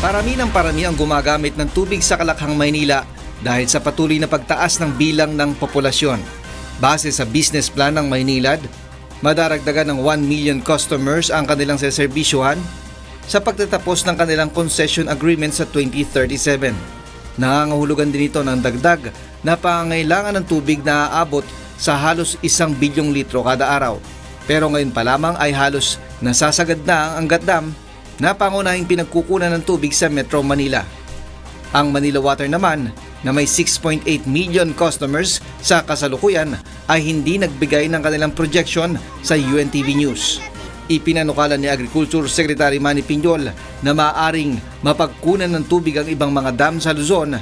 Parami ng parami ang gumagamit ng tubig sa Kalakhang, Maynila dahil sa patuloy na pagtaas ng bilang ng populasyon. Base sa business plan ng Maynilad, madaragdagan ng 1 million customers ang kanilang seserbisyuhan sa pagtatapos ng kanilang concession agreement sa 2037. Nangangahulugan din ito ng dagdag na pangangailangan ng tubig na aabot sa halos isang bilyong litro kada araw. Pero ngayon pa lamang ay halos nasasagad na ang Angat Dam na pangunahing pinagkukunan ng tubig sa Metro Manila. Ang Manila Water naman na may 6.8 million customers sa kasalukuyan ay hindi nagbigay ng kanilang projection sa UNTV News. Ipinanukala ni Agriculture Secretary Manny Piñol na maaring mapagkunan ng tubig ang ibang mga dam sa Luzon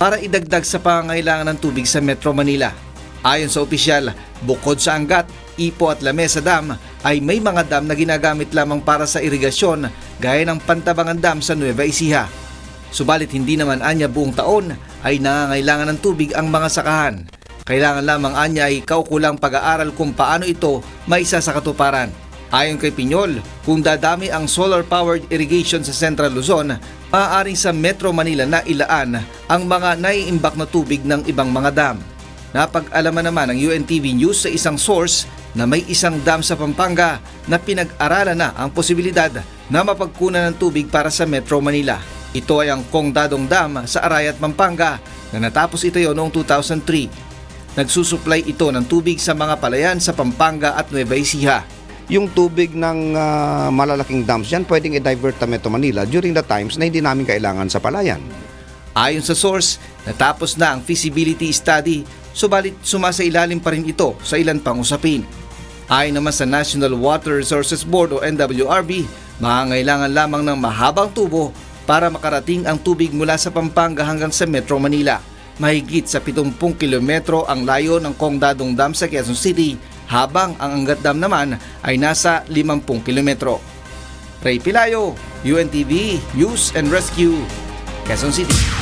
para idagdag sa pangangailangan ng tubig sa Metro Manila. Ayon sa opisyal, bukod sa Angat, Ipo at Lamesa Dam ay may mga dam na ginagamit lamang para sa irigasyon gaya ng Pantabangan Dam sa Nueva Ecija. Subalit hindi naman anya buong taon ay nangangailangan ng tubig ang mga sakahan. Kailangan lamang anya ay kaukulang pag-aaral kung paano ito maisa sa katuparan. Ayon kay Pinyol, kung dadami ang solar-powered irrigation sa Central Luzon, maaaring sa Metro Manila na ilaan ang mga naiimbak na tubig ng ibang mga dam. Napag-alaman naman ng UNTV News sa isang source na may isang dam sa Pampanga na pinag-aralan na ang posibilidad na mapagkunan ng tubig para sa Metro Manila. Ito ay ang Kongdadong Dam sa Arayat, Pampanga na natapos ito noong 2003. Nagsusupply ito ng tubig sa mga palayan sa Pampanga at Nueva Ecija. yung tubig ng ah, malalaking dams dyan, pwedeng i-divert sa Metro Manila during the times na hindi namin kailangan sa palayan. Ayon sa source, natapos na ang feasibility study subalit sumasailalim pa rin ito sa ilan pang usapin. Ayon naman sa National Water Resources Board o NWRB, mangangailangan lamang ng mahabang tubo para makarating ang tubig mula sa Pampanga hanggang sa Metro Manila. Mahigit sa 70 kilometro ang layo ng Kongdadong Dam sa Quezon City habang ang Angat Dam naman ay nasa 50 kilometro. Ray Pilayo, UNTV News and Rescue, Quezon City.